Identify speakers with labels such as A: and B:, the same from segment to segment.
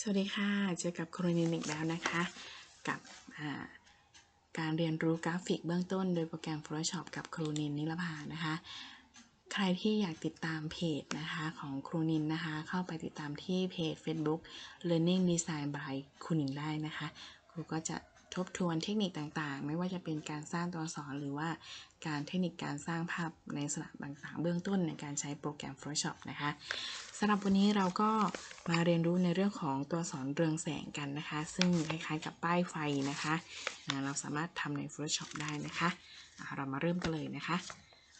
A: สวัสดีค่ะ เจอกับครูนินอีกแล้วนะคะ กับการเรียนรู้กราฟิกเบื้องต้นโดยโปรแกรม Photoshop กับครูนินนิลภานะคะ ใครที่อยากติดตามเพจนะคะของครูนินนะคะ เข้าไปติดตามที่เพจ Facebook Learning Design by ครูนินได้นะคะ ครูก็จะ ทบทวนเทคนิคต่างๆ ไม่ว่าจะเป็นการสร้างตัวอักษรหรือว่าการเทคนิคการสร้างภาพในสระต่างๆ เบื้องต้นในการใช้โปรแกรม Photoshop นะคะสำหรับวันนี้เราก็มาเรียนรู้ในเรื่องของตัวอักษรเรืองแสงกันนะคะ ซึ่งคล้ายๆกับป้ายไฟนะคะเราสามารถทำใน Photoshop ได้นะคะเรามาเริ่มกันเลยนะคะ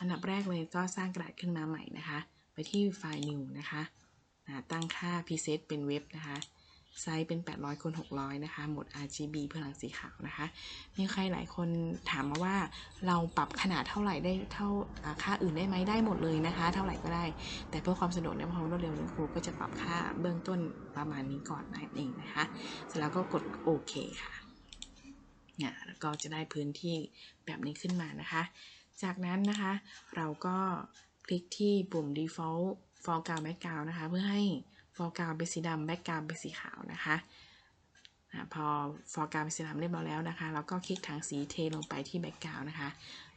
A: อันดับแรกเลยก็สร้างกระดาษขึ้นมาใหม่นะคะ ไปที่ไฟล์ New นะคะตั้งค่า preset เป็นเว็บนะคะ ไซส์เป็น 800คูณ600 นะคะ หมด RGB พลังสีขาวนะคะ มีใครหลายคนถามมาว่าเราปรับขนาดเท่าไหร่ได้เท่าค่าอื่นได้ไหมได้หมดเลยนะคะ เท่าไหร่ก็ได้ แต่เพื่อความสะดวกและความรวดเร็วนี้ครูก็จะปรับค่าเบื้องต้นประมาณนี้ก่อนนั่นเองนะคะ เสร็จแล้วก็กดโอเคค่ะเนี่ยแล้วก็จะได้พื้นที่แบบนี้ขึ้นมานะคะ จากนั้นนะคะเราก็คลิกที่ปุ่ม default foreground background นะคะ เพื่อให้ foreground เป็นสีดำ background เป็นสีขาวนะคะพอ foreground เป็นสีดำเรียบร้อยแล้วนะคะ เราก็คลิกถังสีเทลงไปที่ background นะคะ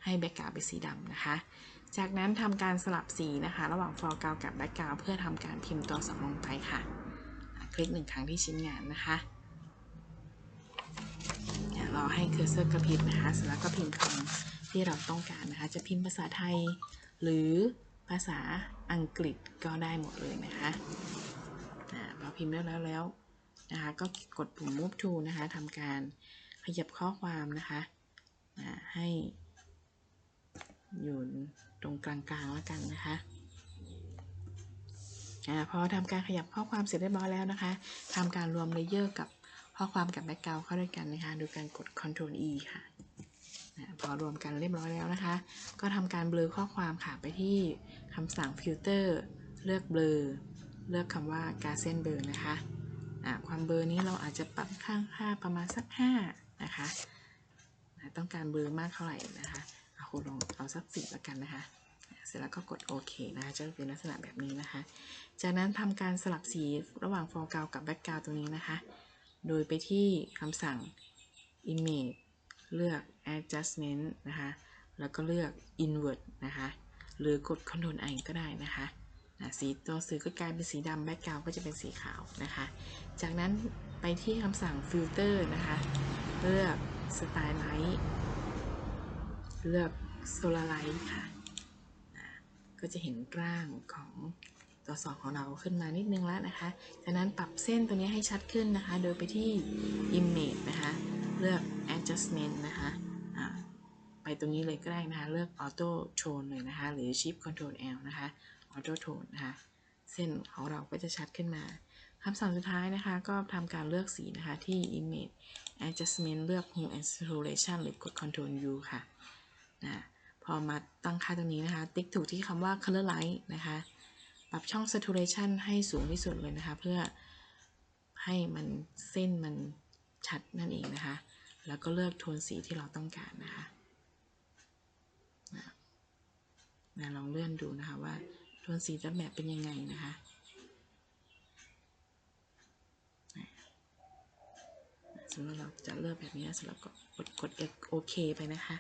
A: ให้ background เป็นสีดำนะคะ จากนั้นทำการสลับสีนะคะ ระหว่าง foreground กับ background เพื่อทำการพิมพ์ตัวอักษรลงไปค่ะ คลิกหนึ่งครั้งที่ชิ้นงานนะคะเรอให้เคอร์เซอร์กระพริบนะคะ เสร็จแล้วก็พิมพ์คำที่เราต้องการนะคะ จะพิมพ์ภาษาไทยหรือภาษาอังกฤษก็ได้หมดเลยนะคะ พิมพ์ได้แล้วแล้วนะคะก็กดปุ่ม move to นะคะทำการขยับข้อความนะคะให้อยู่ตรงกลางๆแล้วกันนะคะอพอทำการขยับข้อความเสร็จเรียบร้อยแล้วนะคะทำการรวมเลเยอร์กับข้อความกับแบ็กกราวเข้าด้วยกันนะคะโดยการกด Ctrl E ค่ะนะพอรวมกันเรียบร้อยแล้วนะคะ ก็ทำการเบลอข้อความค่ะไปที่คำสั่ง Filter เลือกเบลอ เลือกคำว่า g a s e n Blur นะคะความเบลอนี้เราอาจจะปรับข้างค่าประมาณสัก 5 นะคะ ต้องการเบลอมากเท่าไหร่นะคะเอาคุณลองเอาสักสิบแล้วกันนะคะ เสร็จแล้วก็กดโอเคนะคะจะเป็นลักษณะแบบนี้นะคะ จากนั้นทำการสลับสีระหว่าง foreground กับ background ตรงนี้นะคะ โดยไปที่คำสั่ง image เลือก adjustment นะคะ แล้วก็เลือก invert นะคะ หรือกด Ctrl I ก็ได้นะคะ อะสีตัวสื่อก็กลายเป็นสีดำ background ก็จะเป็นสีขาวนะคะ จากนั้นไปที่คำสั่ง filter นะคะ เลือก style light เลือก solar light ค่ะอะ ก็จะเห็นร่างของตัวสองของเราขึ้นมานิดนึงแล้วนะคะ จากนั้นปรับเส้นตัวนี้ให้ชัดขึ้นนะคะ โดยไปที่ image นะคะ เลือก adjustment นะคะไปตรงนี้เลยก็ได้นะคะ เลือก auto tone เลยนะคะ หรือ shift control L นะคะ auto tone นะคะ เส้นของเราก็จะชัดขึ้นมาคำสั่งสุดท้ายนะคะ ก็ทำการเลือกสีนะคะ ที่ image adjustment เลือก hue and saturation หรือกด control U ค่ะนะพอมาตั้งค่าตรงนี้นะคะ ติ๊กถูกที่คำว่า color light นะคะ ปรับช่อง saturation ให้สูงที่สุดเลยนะคะ เพื่อให้มันเส้นมันชัดนั่นเองนะคะ แล้วก็เลือกโทนสีที่เราต้องการนะคะนะนะลองเลื่อนดูนะคะว่า โทนสีจะแบบเป็นยังไงนะคะนะสมมติเราจะเลือกแบบนี้สร็จแล้วก็กดกดโอเคไปนะคะ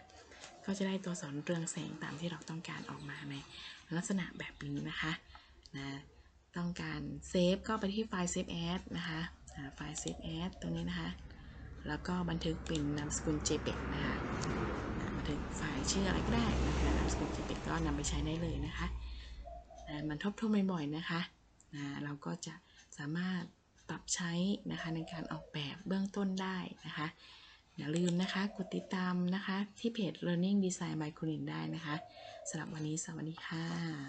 A: ก็จะได้ตัวสอนเรืองแสงตามที่เราต้องการออกมาในลักษณะแบบนี้นะคะนะต้องการเซฟก็ไปที่ไฟล์ Save As นะคะไฟล์ Save As ตรงนี้นะคะ แล้วก็บันทึกเป็นนามสกุล JPEG นะคะบันทึกไฟล์ชื่ออะไรก็ได้นะคะนามสกุล JPEG ก็นำไปใช้ได้เลยนะคะ มันทบทวนบ่อยๆนะคะนะเราก็จะสามารถปรับใช้นะคะในการออกแบบเบื้องต้นได้นะคะ อย่าลืมนะคะกดติดตามนะคะที่เพจ Learning Design by คุณอินได้นะคะสำหรับวันนี้สวัสดีค่ะ